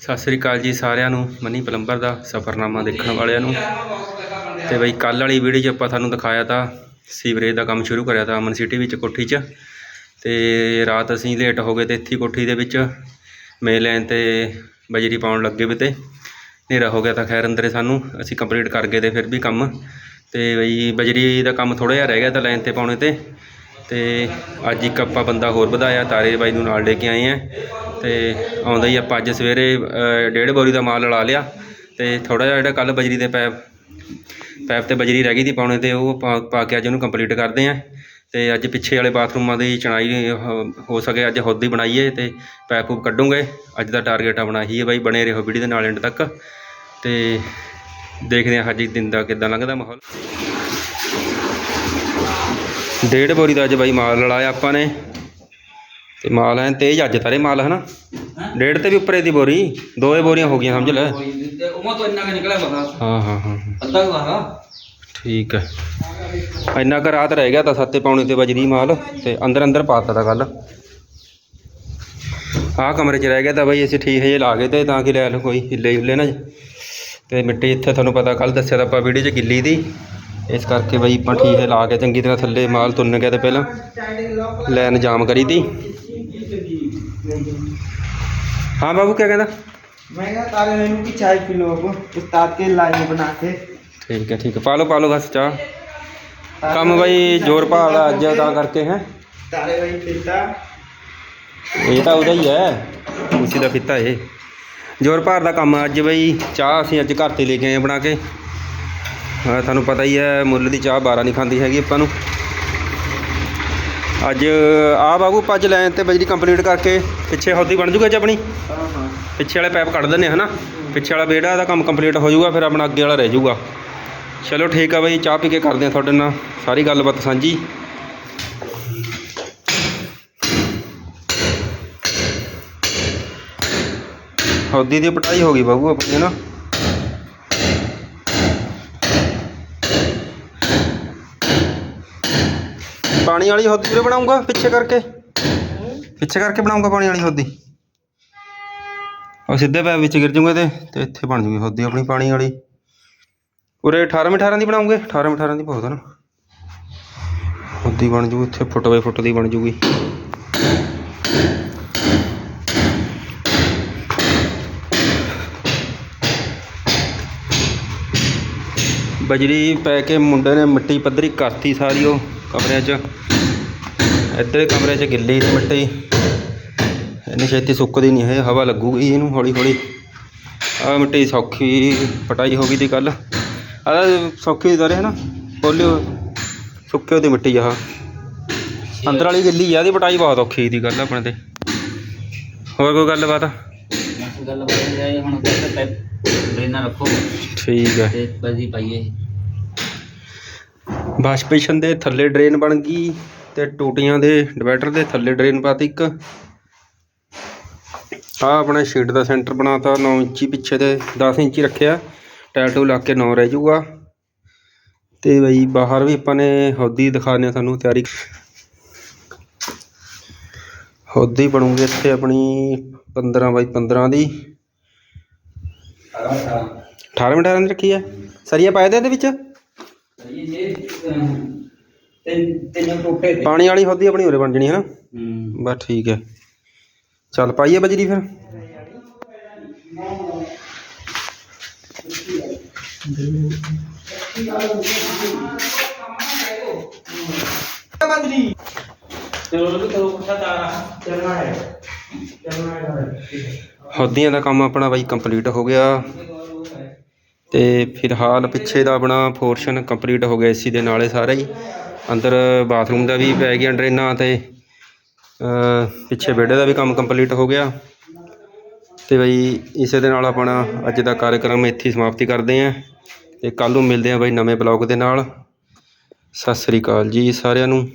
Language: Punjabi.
ਸਤਿ ਸ੍ਰੀ ਅਕਾਲ ਜੀ ਸਾਰਿਆਂ ਨੂੰ, ਮਨੀ ਪਲੰਬਰ ਦਾ, ਸਫਰਨਾਮਾ ਦੇਖਣ ਵਾਲਿਆਂ ਨੂੰ। ਤੇ ਬਈ ਕੱਲ ਵਾਲੀ ਵੀਡੀਓ 'ਚ ਆਪਾਂ ਤੁਹਾਨੂੰ ਦਿਖਾਇਆ ਤਾਂ, ਸੀਵਰੇਜ ਦਾ ਕੰਮ ਸ਼ੁਰੂ ਕਰਿਆ ਤਾਂ ਅਮਨ ਸਿਟੀ ਵਿੱਚ ਕੋਠੀ 'ਚ। ਤੇ ਰਾਤ ਅਸੀਂ ਲੇਟ ਹੋ ਗਏ ਤੇ ਇੱਥੇ ਕੋਠੀ ਦੇ ਵਿੱਚ ਮੇਨ ਲਾਈਨ ਤੇ ਬਜਰੀ ਪਾਉਣ ਲੱਗੇ ਵੀ ਤੇ। ਹਨੇਰਾ ਹੋ ਗਿਆ ਤਾਂ ਖੈਰ ਅੰਦਰੇ ਸਾਨੂੰ, ਅਸੀਂ ਕੰਪਲੀਟ ਕਰ ਗਏ ਤੇ ਫਿਰ ਵੀ ਕੰਮ। ਤੇ ਬਈ ਬਜਰੀ ਦਾ ਕੰਮ ਥੋੜਾ ਜਿਹਾ ਰਹਿ ਗਿਆ ਤਾਂ ਲਾਈਨ ਤੇ ਪਾਉਣੇ ਤੇ। ਤੇ ਅੱਜ ਇੱਕ ਆਪਾਂ ਬੰਦਾ ਹੋਰ ਵਧਾਇਆ, ਤਾਰੇ ਬਾਈ ਨੂੰ ਨਾਲ ਲੈ ਕੇ ਆਏ ਆ। ਤੇ ਆਉਂਦਾ ਹੀ ਆਪਾਂ ਅੱਜ ਸਵੇਰੇ ਡੇਢ ਬੋਰੀ ਦਾ ਮਾਲ ਲਾ ਲਿਆ ਤੇ ਥੋੜਾ ਜਿਹਾ ਜਿਹੜਾ ਕੱਲ ਬਜਰੀ ਦੇ ਪੈਪ ਪੈਪ ਤੇ ਬਜਰੀ ਰਹਿ ਗਈ ਦੀ ਪਾਉਣੇ ਤੇ ਉਹ ਪਾ ਪਾ ਕੇ ਅੱਜ ਉਹਨੂੰ ਕੰਪਲੀਟ ਕਰਦੇ ਆ। ਤੇ ਅੱਜ ਪਿੱਛੇ ਵਾਲੇ ਬਾਥਰੂਮਾਂ ਦੀ ਚਣਾਈ ਹੋ- ਹੋ ਸਕੇ ਅੱਜ ਹੁੱਦ ਹੀ ਬਣਾਈਏ ਤੇ ਪੈਪ ਪੂਪ ਕੱਢੂਗੇ। ਅੱਜ ਦਾ ਟਾਰਗੇਟ ਆਪਣਾ ਇਹੀ ਹੈ ਬਾਈ, ਬਣੇ ਰਹੋ ਵੀਡੀਓ ਦੇ ਨਾਲ ਐਂਡ ਤੱਕ। ਤੇ ਦੇਖਦੇ ਹਾਂ ਅੱਜ ਦਿਨ ਦਾ ਕਿੱਦਾਂ ਲੰਘਦਾ ਮਾਹੌਲ। ਡੇਢ ਬੋਰੀ ਦਾ ਅੱਜ ਬਾਈ ਮਾਲ ਲੜਾਇਆ ਆਪਾਂ ਨੇ। ਤੇ ਮਾਲ ਹੈ ਤੇਜ਼ ਅੱਜ ਤਾਰੇ ਮਾਲ ਹੈ ਨਾ ਡੇਢ ਤੇ ਵੀ ਉੱਪਰੇ ਦੀ ਬੋਰੀ ਦੋਏ ਬੋਰੀਆਂ ਹੋ ਗਈਆਂ, ਸਮਝ ਲੈ। ਉਮਾ ਤੋਂ ਇੰਨਾ ਕੁ ਨਿਕਲਿਆ ਬਗਾ ਹਾਂ ਹਾਂ ਹਾਂ। ਅੱਧਾ ਕੁ ਵਾਰਾ ਠੀਕ ਹੈ ਇੰਨਾ ਕੁ ਰਾਤ ਰਹਿ ਗਿਆ ਤਾਂ ਸੱਤੇ ਪੌਣੇ ਤੇ ਬਜਰੀ ਮਾਲ, ਤੇ ਅੰਦਰ ਅੰਦਰ ਪਾਤਾ ਤਾ ਕੱਲ ਆਹ ਕਮਰੇ 'ਚ ਰਹਿ ਗਿਆ ਤਾਂ ਬਈ, ਅਸੀਂ ਠੀਕ ਹੈ ਲਾ ਗਏ ਤੇ ਤਾਂ ਕਿ ਲੈ ਲਓ ਕੋਈ ਹਿੱਲੇ ਹੁੱਲੇ ਨਾ ਤੇ ਮਿੱਟੀ ਇੱਥੇ ਤੁਹਾਨੂੰ ਪਤਾ ਕੱਲ ਦੱਸਿਆ ਤਾਂ ਆਪਾਂ ਵੀਡੀਓ 'ਚ ਗਿੱਲੀ ਦੀ। ਇਸ ਕਰਕੇ ਬਈ ਆਪਾਂ ਠੀਕ ਹੈ ਲਾ ਕੇ ਚੰਗੀ ਤਰ੍ਹਾਂ ਥੱਲੇ ਮਾਲ ਤੁੰਨ ਗਿਆ ਤੇ ਪਹਿਲਾਂ। ਲੈਨ ਜਾਮ ਕਰੀ ਤੀ। ਹਾਂ ਬਾਬੂ ਕੀ ਕਹਿੰਦਾ मैं क्या तारे मेनू की चाय पी लो अब उस्ताद के लाइन बना के ਠੀਕ ਹੈ ਠੀਕ ਹੈ ਪਾ ਲਓ ਪਾ ਲਓ ਬਸ ਚਾਹ ਕੰਮ ਬਈ ਜ਼ੋਰ ਭਾਲਦਾ ਅੱਜ ਤਾਂ ਕਰਕੇ ਹੈ तारे वही पीता ਇਹ ਤਾਂ ਉਹਦਾ ਹੀ ਹੈ ਉਸੇ ਦਾ ਫਿੱਤਾ ਇਹ ਜ਼ੋਰ ਭਾਰ ਦਾ ਕੰਮ ਆ ਅੱਜ ਬਈ ਚਾਹ ਅਸੀਂ ਅੱਜ ਘਰ ਤੇ ਲੈ ਕੇ ਆਏ ਬਣਾ ਕੇ ਹਾਂ ਤੁਹਾਨੂੰ ਪਤਾ ਹੀ ਹੈ ਮੁੱਲ ਦੀ ਚਾਹ 12 ਨਹੀਂ ਖਾਂਦੀ ਹੈਗੀ ਆਪਾਂ ਨੂੰ ਅੱਜ ਆ ਬਾਬੂ ਪੱਜ ਲੈਣ ਤੇ ਬਜਰੀ ਕੰਪਲੀਟ ਕਰਕੇ ਪਿੱਛੇ ਹੌਦੀ ਬਣ ਜੂਗਾ ਅੱਜ ਆਪਣੀ? हाँ हाँ ਪਿੱਛੇ ਵਾਲੇ ਪੈਪ ਕੱਢ ਦਿੰਨੇ ਹਨਾ? ਪਿੱਛੇ ਵਾਲਾ ਬੇੜਾ ਦਾ ਕੰਮ ਕੰਪਲੀਟ ਹੋ ਜਾਊਗਾ ਫਿਰ ਆਪਣਾ ਅੱਗੇ ਵਾਲਾ ਰਹਿ ਜਾਊਗਾ ਚਲੋ ਠੀਕ ਆ ਬਈ, ਚਾਹ ਪੀ ਕੇ ਕਰਦੇ ਆ ਤੁਹਾਡੇ ਨਾਲ। ਸਾਰੀ ਗੱਲਬਾਤ ਸਾਂਝੀ। ਹੌਦੀ ਦੀ ਪਟਾਈ ਹੋ ਗਈ ਬਾਬੂ ਆਪਣੀ ਨਾ ਪਾਣੀ ਵਾਲੀ ਹੌਦੀ ਵੀਰੇ ਬਣਾਉਂਗਾ, ਪਿੱਛੇ ਕਰਕੇ? ਪਿੱਛੇ ਕਰਕੇ ਬਣਾਉਂਗਾ ਪਾਣੀ ਵਾਲੀ ਹੌਦੀ? ਉਹ ਸਿੱਧੇ ਪੈਪ ਵਿੱਚ ਗਿਰ ਜੂਗੇ ਤੇ ਤੇ ਇੱਥੇ ਬਣ ਜੂਗੀ ਹੌਦੀ ਆਪਣੀ ਪਾਣੀ ਵਾਲੀ। ਉਰੇ 18 18 ਦੀ ਬਣਾਉਂਗੇ 18 18 ਦੀ ਬਹੁਤ ਹੈ ਹੌਦੀ ਬਣ ਜੂ, ਇੱਥੇ ਫੁੱਟ ਬਾਈ ਫੁੱਟ ਦੀ ਬਣ ਜੂਗੀ। ਬਜਰੀ ਪੈ ਕੇ ਮੁੰਡੇ ਨੇ ਮਿੱਟੀ ਪੱਧਰੀ ਕਰਤੀ ਸਾਰੀ ਉਹ। ਕਮਰਿਆਂ 'ਚ। ਇੱਧਰ ਕਮਰੇ 'ਚ ਗਿੱਲੀ ਮਿੱਟੀ। ਇੰਨੀ ਛੇਤੀ ਸੁੱਕਦੀ ਨਹੀਂ ਹੈ ਹਵਾ ਲੱਗੂਗੀ ਇਹਨੂੰ ਹੌਲੀ ਹੌਲੀ। ਆ ਮਿੱਟੀ ਸੌਖੀ ਪਟਾਈ ਹੋ ਗਈ ਤੀ ਕੱਲ ਆ ਸੌਖੀ ਦਰੇ ਹੈ ਨਾ ਪੋਲਿਓ ਸੁੱਕੇ ਉਹਦੀ ਮਿੱਟੀ ਆਹ। ਅੰਦਰ ਵਾਲੀ ਗਿੱਲੀ ਆ ਦੀ ਪਟਾਈ ਬਹੁਤ ਔਖੀ ਦੀ ਗੱਲ ਆਪਣੇ ਤੇ। ਹੋਰ ਕੋਈ ਗੱਲਬਾਤ? ਬਸ ਗੱਲ ਬਣ ਜਾਏ ਹੁਣ ਕਹਿੰਦੇ ਡਰੇਨਾਂ ਰੱਖੋ। ਠੀਕ ਹੈ ਤੇ ਬਜੀ ਪਾਈਏ। ਵਾਸ਼ਪੇਸ਼ਨ ਦੇ ਥੱਲੇ ਡਰੇਨ ਬਣ ਗਈ ਤੇ ਟੂਟੀਆਂ ਦੇ ਡਿਵਾਈਡਰ ਦੇ ਥੱਲੇ ਡਰੇਨ ਪਾਤੀ ਇੱਕ। ਆ ਆਪਣਾ ਸ਼ੀਟ ਦਾ ਸੈਂਟਰ ਬਣਾਤਾ 9 ਇੰਚੀ ਪਿੱਛੇ ਤੇ 10 ਇੰਚੀ ਰੱਖਿਆ ਟਾਇਲ ਟੂ ਲਾ ਕੇ 9 ਰਹਿ ਜਾਊਗਾ। ਤੇ ਬਈ ਬਾਹਰ ਵੀ ਆਪਾਂ ਨੇ ਹੌਦੀ ਦਿਖਾਣੇ ਤੁਹਾਨੂੰ ਤਿਆਰੀ। ਹੌਦੀ ਬਣੂਗੀ ਇੱਥੇ ਆਪਣੀ 15 ਬਾਈ 15 ਦੀ। 18 18 ਦੀ ਰੱਖੀ ਹੈ ਸਰੀਆ ਪਾਏ ਤੇ ਇਹਦੇ ਵਿੱਚ? ਤਿੰਨ ਤਿੰਨ ਟੋਟੇ ਤੇ ਪਾਣੀ ਵਾਲੀ ਹੌਦੀ ਆਪਣੀ ਉਰੇ ਬਣ ਜਣੀ ਹੈ ਨਾ ਹੂੰ ਬਸ ਠੀਕ ਹੈ ਚੱਲ ਪਾਈਏ ਬਜਰੀ ਫਿਰ बंदरी ਚਲੋ ਲੋਕ ਕਰੋ ਪੁੱਛਾ ਤਾਰਾ चलना है चलना है ठीक है ਹੌਦੀਆਂ ਦਾ ਕੰਮ ਆਪਣਾ ਬਾਈ ਕੰਪਲੀਟ ਹੋ ਗਿਆ ਅਤੇ ਫਿਲਹਾਲ ਪਿੱਛੇ ਦਾ ਆਪਣਾ ਪੋਰਸ਼ਨ ਕੰਪਲੀਟ ਹੋ ਗਿਆ ਏ ਸੀ ਦੇ ਨਾਲੇ ਸਾਰਾ ਹੀ। ਅੰਦਰ ਬਾਥਰੂਮ ਦਾ ਵੀ ਪੈ ਗਿਆ ਡਰੇਨਾਂ ਅਤੇ ਪਿੱਛੇ ਵਿਹੜੇ ਦਾ ਵੀ ਕੰਮ ਕੰਪਲੀਟ ਹੋ ਗਿਆ। ਅਤੇ ਬਈ ਇਸੇ ਦੇ ਨਾਲ ਆਪਣਾ ਅੱਜ ਦਾ ਕਾਰਜਕ੍ਰਮ ਇੱਥੇ ਸਮਾਪਤੀ ਕਰਦੇ ਆਂ ਅਤੇ ਕੱਲ੍ਹ ਨੂੰ ਮਿਲਦੇ ਹਾਂ ਬਈ ਨਵੇਂ ਬਲੌਗ ਦੇ ਨਾਲ। ਸਤਿ ਸ੍ਰੀ ਅਕਾਲ ਜੀ ਸਾਰਿਆਂ ਨੂੰ।